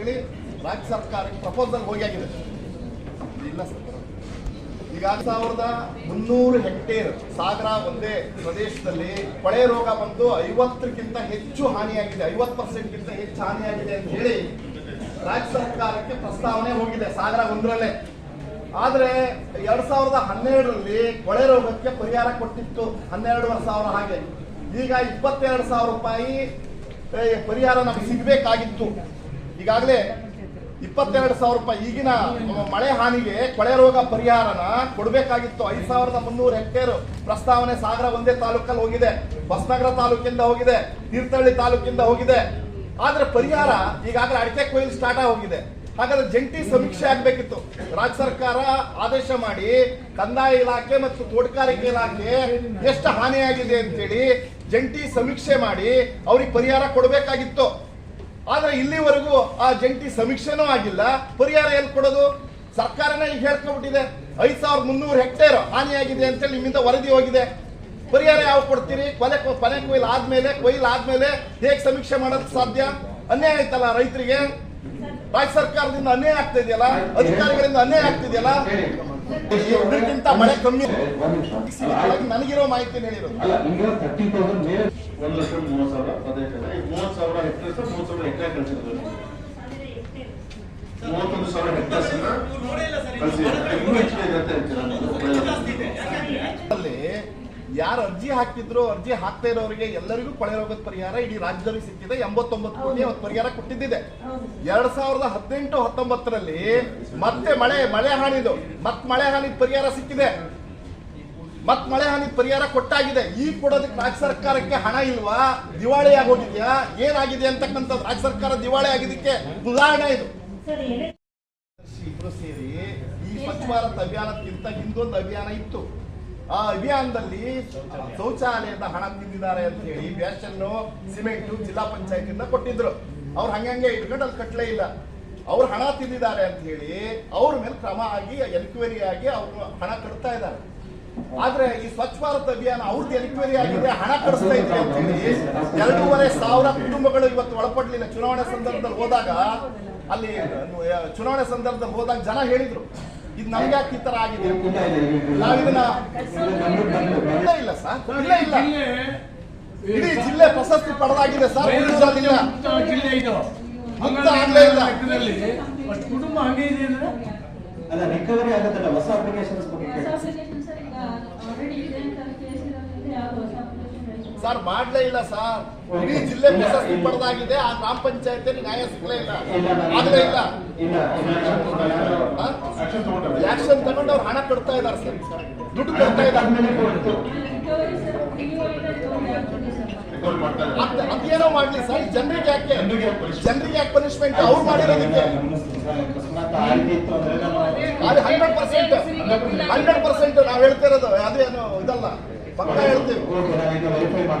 ಅಂತೇಳಿ ರಾಜ್ಯ ಸರ್ಕಾರಕ್ಕೆ ಪ್ರಪೋಸಲ್ ಹೋಗಿಯಾಗಿದೆ. ಇಲ್ಲ ಸರ್ ಈಗ ಸಾವಿರದ ಮುನ್ನೂರು ಹೆಕ್ಟೇರ್ ಸಾಗರ ಒಂದೇ ಪ್ರದೇಶದಲ್ಲಿ ಕೊಳೆ ರೋಗ ಬಂದು ಐವತ್ತಕ್ಕಿಂತ ಹೆಚ್ಚು ಹಾನಿಯಾಗಿದೆ, ಐವತ್ತು ಪರ್ಸೆಂಟ್ಗಿಂತ ಹೆಚ್ಚು ಹಾನಿಯಾಗಿದೆ ಅಂತ ಹೇಳಿ ರಾಜ್ಯ ಸರ್ಕಾರಕ್ಕೆ ಪ್ರಸ್ತಾವನೆ ಹೋಗಿದೆ ಸಾಗರ ಒಂದರಲ್ಲೇ. ಆದ್ರೆ ಎರಡ್ ಸಾವಿರದ ಹನ್ನೆರಡರಲ್ಲಿ ಕೊಳೆ ರೋಗಕ್ಕೆ ಪರಿಹಾರ ಕೊಟ್ಟಿತ್ತು ಹನ್ನೆರಡುವರೆ ಸಾವಿರ ಹಾಗೆ. ಈಗ ಇಪ್ಪತ್ತೆರಡು ಸಾವಿರ ರೂಪಾಯಿ ಪರಿಹಾರ ನಮಗೆ ಸಿಗ್ಬೇಕಾಗಿತ್ತು. ಈಗಾಗಲೇ ಇಪ್ಪತ್ತೆರಡು ಸಾವಿರ ರೂಪಾಯಿ ಈಗಿನ ಮಳೆ ಹಾನಿಗೆ ಕೊಳೆ ರೋಗ ಪರಿಹಾರನ ಕೊಡಬೇಕಾಗಿತ್ತು. ಐದು ಸಾವಿರದ ಮುನ್ನೂರು ಹೆಕ್ಟೇರ್ ಪ್ರಸ್ತಾವನೆ ಸಾಗರ ಒಂದೇ ತಾಲೂಕಲ್ಲಿ ಹೋಗಿದೆ. ಹೊಸನಗರ ತಾಲೂಕಿಂದ ಹೋಗಿದೆ. ತೀರ್ಥಹಳ್ಳಿ ತಾಲೂಕಿಂದ ಹೋಗಿದೆ. ಆದ್ರೆ ಪರಿಹಾರ ಈಗಾಗಲೇ ಅಡಿಕೆ ಕೊಯ್ಲು ಸ್ಟಾರ್ಟ್ ಹೋಗಿದೆ ಹಾಗಾದ್ರೆ ಜಂಟಿ ಸಮೀಕ್ಷೆ ಆಗ್ಬೇಕಿತ್ತು. ರಾಜ್ಯ ಸರ್ಕಾರ ಆದೇಶ ಮಾಡಿ ಕಂದಾಯ ಇಲಾಖೆ ಮತ್ತು ತೋಟಗಾರಿಕೆ ಇಲಾಖೆ ಎಷ್ಟು ಹಾನಿಯಾಗಿದೆ ಅಂತೇಳಿ ಜಂಟಿ ಸಮೀಕ್ಷೆ ಮಾಡಿ ಅವ್ರಿಗೆ ಪರಿಹಾರ ಕೊಡಬೇಕಾಗಿತ್ತು. ಆದ್ರೆ ಇಲ್ಲಿವರೆಗೂ ಆ ಜಂಟಿ ಸಮೀಕ್ಷೆನೂ ಆಗಿಲ್ಲ. ಪರಿಹಾರ ಎಲ್ಲಿ ಕೊಡೋದು? ಸರ್ಕಾರನೇ ಈಗ ಹೇಳ್ಕೊಂಡ್ಬಿಟ್ಟಿದೆ. ಐದ್ ಸಾವಿರದ ಮುನ್ನೂರು ಹೆಕ್ಟೇರ್ ಹಾನಿಯಾಗಿದೆ ಅಂತೇಳಿ ನಿಮ್ಮಿಂದ ವರದಿ ಹೋಗಿದೆ. ಪರಿಹಾರ ಯಾವಾಗ ಕೊಡ್ತೀರಿ? ಕೊಲೆ ಕೊನೆ ಕೊಯ್ಲು ಆದ್ಮೇಲೆ ಕೊಯ್ಲು ಆದ್ಮೇಲೆ ಹೇಗೆ ಸಮೀಕ್ಷೆ ಮಾಡೋದು ಸಾಧ್ಯ? ಅನ್ಯಾಯ ಆಯ್ತಲ್ಲ ರೈತರಿಗೆ? ರಾಜ್ಯ ಸರ್ಕಾರದಿಂದ ಅನ್ಯಾಯ ಆಗ್ತಾ ಇದೆಯಲ್ಲ? ಅಧಿಕಾರಿಗಳಿಂದ ಅನ್ಯಾಯ ಆಗ್ತಿದೆಯಲ್ಲ ಇದಕ್ಕಿಂತ ಮಳೆ ಕಮ್ಮಿ. ನನಗಿರೋ ಮಾಹಿತಿ ಹೇಳಿರೋದು? ಮೂವತ್ತೊಂದು ಸಾವಿರ ಇನ್ನೂ ಹೆಚ್ಚಿಗೆ? ಅಲ್ಲಿ ಯಾರು ಅರ್ಜಿ ಹಾಕಿದ್ರು ಅರ್ಜಿ ಹಾಕ್ತಾ ಇರೋರಿಗೆ ಎಲ್ಲರಿಗೂ ಕೊಳೆ ರೋಗದ ಪರಿಹಾರ ಇಡೀ ರಾಜ್ಯದಲ್ಲಿ ಸಿಕ್ಕಿದೆ. ಎಂಬತ್ತೊಂಬತ್ತು ಕೋಟಿ ಅವತ್ತು ಪರಿಹಾರ ಕೊಟ್ಟಿದ್ದಿದೆ. ಎರಡ್ ಸಾವಿರದ ಹದಿನೆಂಟು ಹತ್ತೊಂಬತ್ತರಲ್ಲಿ ಮತ್ತೆ ಮಳೆ ಮಳೆ ಹಾನಿದು. ಮತ್ತೆ ಮಳೆ ಹಾನಿ ಪರಿಹಾರ ಸಿಕ್ಕಿದೆ. ಮತ್ ಮಳೆ ಹಾನಿ ಪರಿಹಾರ ಕೊಟ್ಟಾಗಿದೆ. ಈ ಕೊಡೋದಕ್ಕೆ ರಾಜ್ಯ ಸರ್ಕಾರಕ್ಕೆ ಹಣ ಇಲ್ವಾ? ದಿವಾಳಿ ಆಗೋಗಿದ್ಯಾ? ಏನಾಗಿದೆ ಅಂತಕ್ಕಂಥದ್ದು ರಾಜ್ಯ ಸರ್ಕಾರ ದಿವಾಳಿ ಆಗಿದ್ದಕ್ಕೆ ಉದಾಹರಣೆ ಇದು. ಸರ್ ಎಲೆ ಇಬ್ರು ಸೇರಿ ಈ ಸ್ವಚ್ಛ ಭಾರತ್ ಅಭಿಯಾನಕ್ಕಿಂತ ಹಿಂದೊಂದು ಅಭಿಯಾನ ಇತ್ತು. ಆ ಅಭಿಯಾನದಲ್ಲಿ ಶೌಚಾಲಯದ ಹಣ ತಿಂದಿದ್ದಾರೆ ಅಂತ ಹೇಳಿ ಬ್ಯಾಷನ್ನು ಸಿಮೆಂಟು ಜಿಲ್ಲಾ ಪಂಚಾಯತಿಂದ ಕೊಟ್ಟಿದ್ರು. ಅವ್ರು ಹಂಗಂಗೆ ಇಟ್ಕೊಂಡು ಅಲ್ಲಿ ಕಟ್ಲೇ ಇಲ್ಲ. ಅವ್ರು ಹಣ ತಿಂದಿದ್ದಾರೆ ಅಂತ ಹೇಳಿ ಅವ್ರ ಮೇಲೆ ಕ್ರಮ ಆಗಿ ಎನ್ಕ್ವೈರಿ ಆಗಿ ಅವರು ಹಣ ಕಟ್ತಾ ಇದ್ದಾರೆ. ಆದ್ರೆ ಈ ಸ್ವಚ್ಛ ಭಾರತ್ ಅಭಿಯಾನ ಅವ್ರದ್ದು ಎನ್ಕ್ವೈರಿ ಆಗಿದೆ ಹಣ ಕಡಿಸ್ತಾ ಇದ್ರೆ ಅಂತ ಹೇಳಿ. ಎರಡೂವರೆ ಸಾವಿರ ಕುಟುಂಬಗಳು ಇವತ್ತು ಒಳಪಡ್ಲಿಲ್ಲ. ಚುನಾವಣೆ ಸಂದರ್ಭದಲ್ಲಿ ಹೋದಾಗ ಅಲ್ಲಿ ಚುನಾವಣೆ ಸಂದರ್ಭದಲ್ಲಿ ಹೋದಾಗ ಜನ ಹೇಳಿದ್ರು ಇದು ನಮ್ಗೆ ಯಾಕೆ ಈ ತರ ಆಗಿದೆ. ನಾವಿದನ್ನ ಇಲ್ಲ ಇಲ್ಲ ಸರ್ ಇಲ್ಲ ಇಲ್ಲ. ಇಡೀ ಜಿಲ್ಲೆ ಪ್ರಶಸ್ತಿ ಪಡೆದಾಗಿದೆ ಸರ್ ಜಿಲ್ಲೆ ಇದು. ಮುಕ್ತ ಆಗ್ಲೇ ಇಲ್ಲ. ಕುಟುಂಬ ಹಂಗೆ ಇದೆ ಅಂದ್ರೆ? ಅಲ್ಲ ರಿಕವರಿ ಆಗುತ್ತಲ್ಲ? ಹೊಸ ಅಪ್ಲಿಕೇಶನ್ಸ್ ಬಗ್ಗೆ ಹೊಸ ಕೇಳಿ. ಅಪ್ಲಿಕೇಶನ್ ಸರ್ ಈಗ ಆಲ್ರೆಡಿ ಇದೆ ಅಂತ ಕೇಸ್ ಇರೋದ್ರಿಂದ ಯಾವ್ದು ಹೊಸ ಅಪ್ಲಿಕೇಶನ್ ರೆಡಿ ಸರ್, ಮಾಡ್ಲೇ ಇಲ್ಲ ಸರ್. ಇಡೀ ಜಿಲ್ಲೆ ಪ್ರಶಸ್ತಿ ಪಡೆದಾಗಿದೆ, ಆ ಗ್ರಾಮ ಪಂಚಾಯತಿ ನ್ಯಾಯ ಸಿಗ್ಲೇ ಇಲ್ಲ. ಆಗ್ಲೇ ಇಲ್ಲ. ಆಕ್ಷನ್ ತಗೊಂಡು ಅವ್ರು ಹಣ ಕೊಡ್ತಾ ಇದ್ದಾರೆ ಸರ್. ದುಡ್ಡು ಕೊಡ್ತಾ ಇದ್ದಾರೆ. ಅದೇನೋ ಮಾಡ್ಲಿ ಸರ್ ಜನರಿಗೆ ಯಾಕೆ? ಜನರಿಗೆ ಯಾಕೆ? ಪನಿಷ್ಮೆಂಟ್ ಅವ್ರು ಮಾಡಿರೋದಕ್ಕೆ. ಹಂಡ್ರೆಡ್ ಪರ್ಸೆಂಟ್ ಹಂಡ್ರೆಡ್ ಪರ್ಸೆಂಟ್ ನಾವು ಹೇಳ್ತಿರೋದು ಅದೇನು ಇದಲ್ಲ. పక్కా వెళ్తాయి